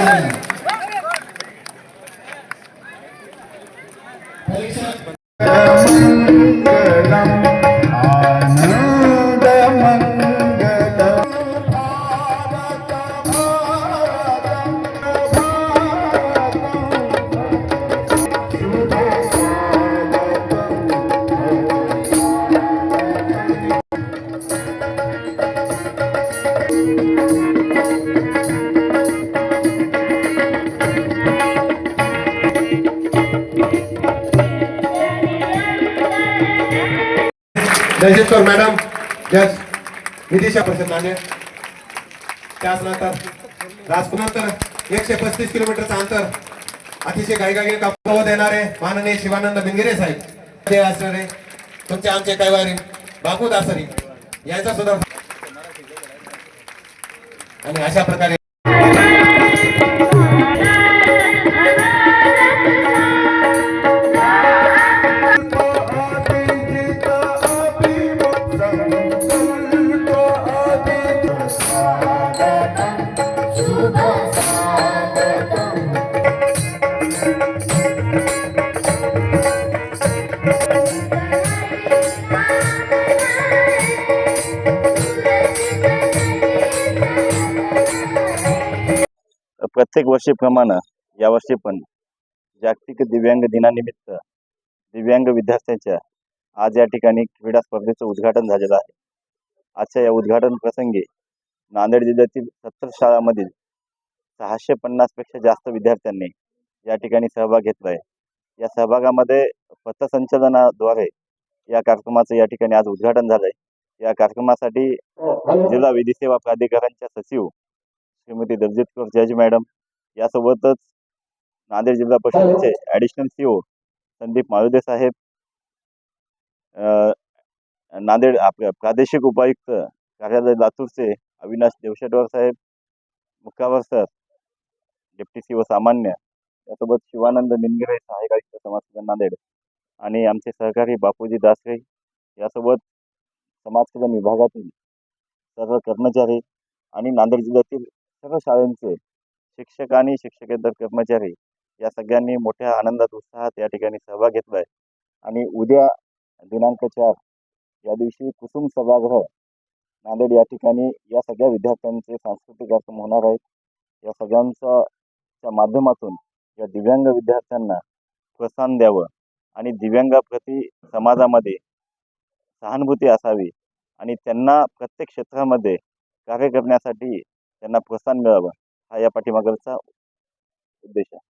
Yeah. दहशतकर madam जज विदिशा परिषद नांदेड त्याचनंतर राजकुमार एकशे पस्तीस किलोमीटरचं अंतर. अतिशय गाईगाई कापवत येणारे माननीय शिवानंद बिंगिरे साहेब. ते असणारे तुमचे आमचे कैवारी बापू दासरी यांचा सुद्धा आणि अशा प्रकारे प्रत्येक वर्षीप्रमाणे यावर्षी पण जागतिक दिव्यांग दिनानिमित्त दिव्यांग विद्यार्थ्यांच्या आज या ठिकाणी क्रीडा स्पर्धेचं उद्घाटन झालेलं आहे. आजच्या या उद्घाटन प्रसंगी नांदेड जिल्ह्यातील सत्तर शाळांमधील सहाशे पन्नासपेक्षा जास्त विद्यार्थ्यांनी या ठिकाणी सहभाग घेतला आहे या सहभागामध्ये पथसंचलनाद्वारे या कार्यक्रमाचं या ठिकाणी आज उद्घाटन झालं आहे या कार्यक्रमासाठी जिल्हा विधी सेवा प्राधिकरणच्या सचिव श्रीमती दलजित कौर जज मॅडम यासोबतच नांदेड जिल्हा परिषदेचे additional C O Sandeep Malude साहेब नांदेड आपल्या प्रादेशिक उपायुक्त कार्यालय लातूरचे अविनाश देवशेटवर साहेब मुक्कावर सर डेप्टी सी व सामान्य यासोबत शिवानंद मिनगिरे सहाय्यक आयुक्त समाज नांदेड आणि आमचे सहकारी बापूजी दासरे यासोबत समाजकल्याण विभागातील सर्व कर्मचारी आणि नांदेड जिल्ह्यातील सर्व शाळांचे शिक्षक आणि शिक्षकेतर कर्मचारी या सगळ्यांनी मोठ्या आनंदात उत्साहात या ठिकाणी सहभाग घेतला आहे आणि उद्या दिनांक चार या दिवशी कुसुम सभागृह नांदेड या ठिकाणी या सगळ्या विद्यार्थ्यांचे सांस्कृतिक कार्यक्रम होणार आहेत. या सगळ्यांचा च्या माध्यमातून या दिव्यांग विद्यार्थ्यांना प्रोत्साहन द्यावं आणि दिव्यांगाप्रती समाजामध्ये सहानुभूती असावी आणि त्यांना प्रत्येक क्षेत्रामध्ये कार्य करण्यासाठी त्यांना प्रोत्साहन मिळावं हा या पाठीमागचा उद्देश आहे.